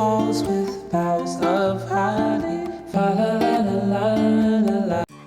halls with boughs of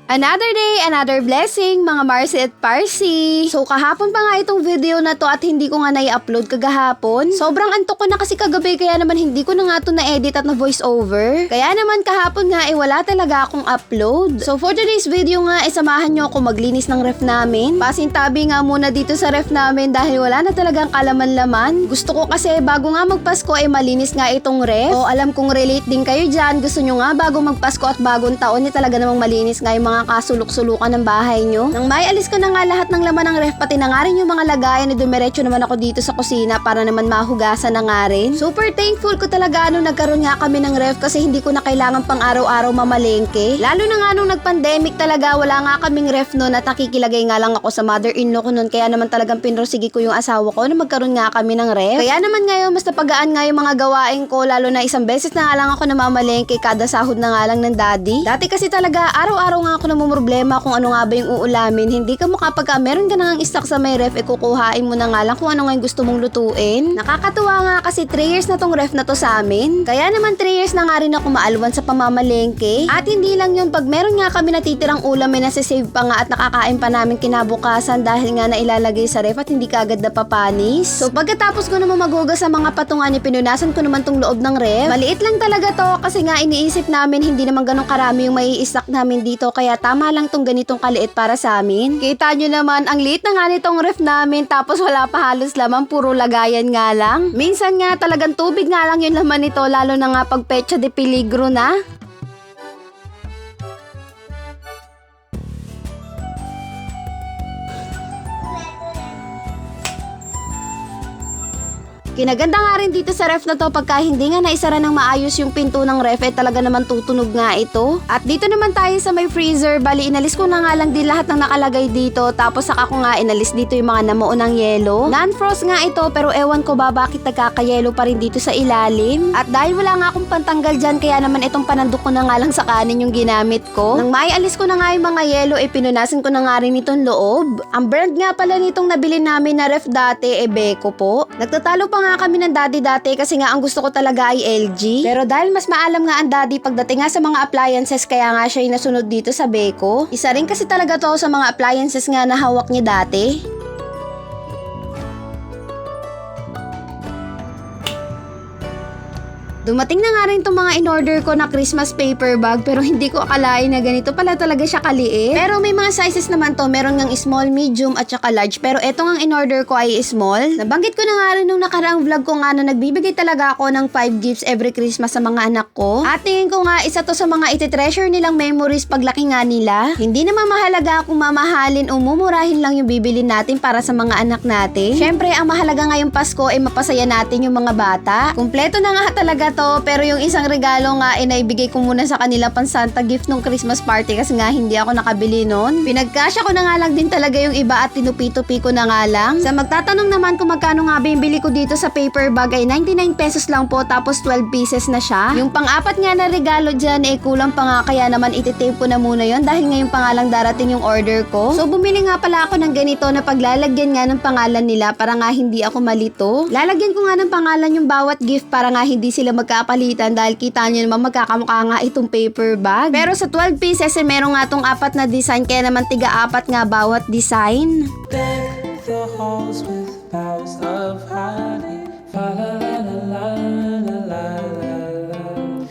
Another day, another blessing, mga Marcy at Parsi. So, kahapon pa nga itong video na to at hindi ko nga nai-upload kagahapon. Sobrang antok ko na kasi kagabi kaya naman hindi ko na nga to na-edit at na-voice over. Kaya naman kahapon nga eh wala talaga akong upload. So, for today's video nga, eh samahan nyo ako maglinis ng ref namin. Pasintabi nga muna dito sa ref namin dahil wala na talagang kalaman-laman. Gusto ko kasi bago nga magpasko eh malinis nga itong ref. O alam kong relate din kayo dyan. Gusto nyo nga bago magpasko at bagong taon eh talaga namang malinis nga yung mga kasulok-sulukan ng bahay nyo. Nang may alis ko na nga lahat ng laman ng ref pati na nga rin yung mga lagayan na dumiretso naman ako dito sa kusina para naman mahugasan na nga rin. Super thankful ko talaga nung nagkaroon nga kami ng ref kasi hindi ko na kailangan pang araw-araw mamalengke. Lalo na nga nung nag-pandemic talaga wala nga kaming ref noon at nakikilagay nga lang ako sa mother-in-law ko noon kaya naman talagang pinrosigi ko yung asawa ko na magkaroon nga kami ng ref. Kaya naman ngayon mas napagaan nga yung mga gawain ko lalo na isang beses na nga lang ako namamalengke kada sahod na nga lang ng daddy. Dati kasi talaga araw-araw nga ako namumroblema kung ano nga ba yung uulamin. Hindi ka mo kapag ka meron ka nang stock sa may ref, ikukuhain mo na nga lang kung ano nga yung gusto mong lutuin. Nakakatuwa nga kasi 3 years na tong ref na to sa amin. Kaya naman 3 years na nga rin ako maalwan sa pamamalengke. At hindi lang yun, pag meron nga kami natitirang ulam, may nasa-save pa nga at nakakain pa namin kinabukasan dahil nga nailalagay sa ref at hindi ka agad napapanis. So pagkatapos ko naman maghugas sa mga patungan, pinunasan ko naman tong loob ng ref. Maliit lang talaga to kasi nga iniisip namin hindi naman ganun karami yung may stock namin dito kaya tama lang tong ganitong kaliit para sa amin. Kita nyo naman, ang liit na nga nitong ref namin tapos wala pa halos laman, puro lagayan nga lang. Minsan nga talagang tubig nga lang yung laman nito lalo na nga pag pecha de peligro na. Kinaganda nga rin dito sa ref na to pagka hindi nga naisara ng maayos yung pinto ng ref eh talaga naman tutunog nga ito. At dito naman tayo sa may freezer, bali inalis ko na nga lang din lahat ng nakalagay dito tapos saka ko nga inalis dito yung mga namuo ng yelo. Non-frost nga ito pero ewan ko ba bakit nagkakayelo pa rin dito sa ilalim. At dahil wala nga akong pantanggal dyan kaya naman itong panandok ko na nga lang sa kanin yung ginamit ko. Nang may alis ko na nga yung mga yelo eh pinunasan ko na nga rin itong loob. Ang brand nga pala nitong nabili namin na ref dati eh Beko po. Nagtatalo pa nga kami ng daddy dati kasi nga ang gusto ko talaga ay LG. Pero dahil mas maalam nga ang daddy pagdating nga sa mga appliances kaya nga siya yung nasunod dito sa Beko. Isa rin kasi talaga to sa mga appliances nga na hawak niya dati. Dumating na nga rin itong mga in-order ko na Christmas paper bag pero hindi ko akalain na ganito pala talaga siya kaliit. Pero may mga sizes naman to. Meron ngang small, medium at saka large. Pero eto ngang in-order ko ay small. Nabanggit ko na nga rin nung nakaraang vlog ko nga na nagbibigay talaga ako ng 5 gifts every Christmas sa mga anak ko. At tingin ko nga isa to sa mga iti-treasure nilang memories paglaki nga nila. Hindi naman mahalaga kung mamahalin o mumurahin lang yung bibili natin para sa mga anak natin. Syempre, ang mahalaga ngayong Pasko ay mapasaya natin yung mga bata. Kumpleto na nga talaga to, pero yung isang regalo nga ay naibigay ko muna sa kanila pang Santa gift nung Christmas party kasi nga hindi ako nakabili noon. Pinagkasya ko na nga lang din talaga yung iba at tinupi-tupi ko na nga lang. Sa magtatanong naman kung magkano nga ba yung bili ko dito sa paper bag ay 99 pesos lang po tapos 12 pieces na siya. Yung pang-apat nga na regalo dyan eh kulang pa nga kaya naman ititape ko na muna yon dahil ngayon pa nga lang darating yung order ko. So bumili nga pala ako ng ganito na paglalagyan nga ng pangalan nila para nga hindi ako malito. Lalagyan ko nga ng pangalan yung bawat gift para nga hindi sila magkapalitan dahil kita nyo naman magkakamukha nga itong paper bag. Pero sa 12 pieces, eh, meron nga tong apat na design kaya naman tiga-apat nga bawat design.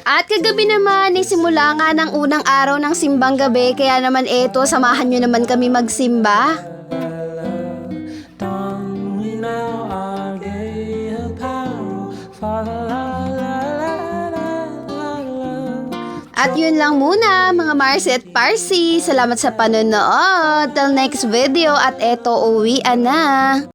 At kagabi naman, eh, simula nga ng unang araw ng simbang gabi, kaya naman eto, samahan nyo naman kami magsimba. At yun lang muna, mga Marcy at Parsi. Salamat sa panonood. Till next video at eto, uwian na.